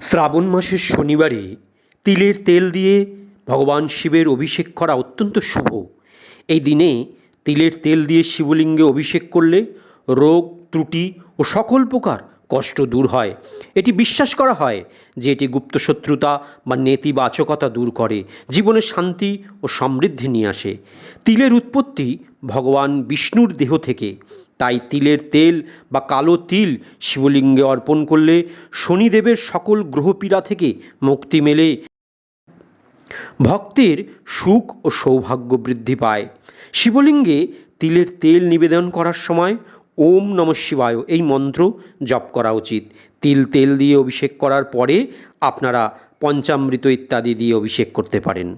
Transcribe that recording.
শ্রাবণ মাসের শনিবারে তিলের তেল দিয়ে ভগবান শিবের অভিষেক করা অত্যন্ত শুভ। এই দিনে তিলের তেল দিয়ে শিবলিঙ্গে অভিষেক করলে রোগ, ত্রুটি ও সকল প্রকার কষ্ট দূর হয়। এটি বিশ্বাস করা হয় যে এটি গুপ্তশত্রুতা বা নেতিবাচকতা দূর করে, জীবনে শান্তি ও সমৃদ্ধি নিয়ে আসে। তিলের উৎপত্তি ভগবান বিষ্ণুর দেহ থেকে। তাই তিলের তেল বা কালো তিল শিবলিঙ্গে অর্পণ করলে শনিদেবের সকল গ্রহপীড়া থেকে মুক্তি মেলে। ভক্তের সুখ ও সৌভাগ্য বৃদ্ধি পায়। শিবলিঙ্গে তিলের তেল নিবেদন করার সময় ওম নম শিবায়। এই মন্ত্র জপ করা উচিত। তিল তেল দিয়ে অভিষেক করার পরে আপনারা পঞ্চামৃত ইত্যাদি দিয়ে অভিষেক করতে পারেন।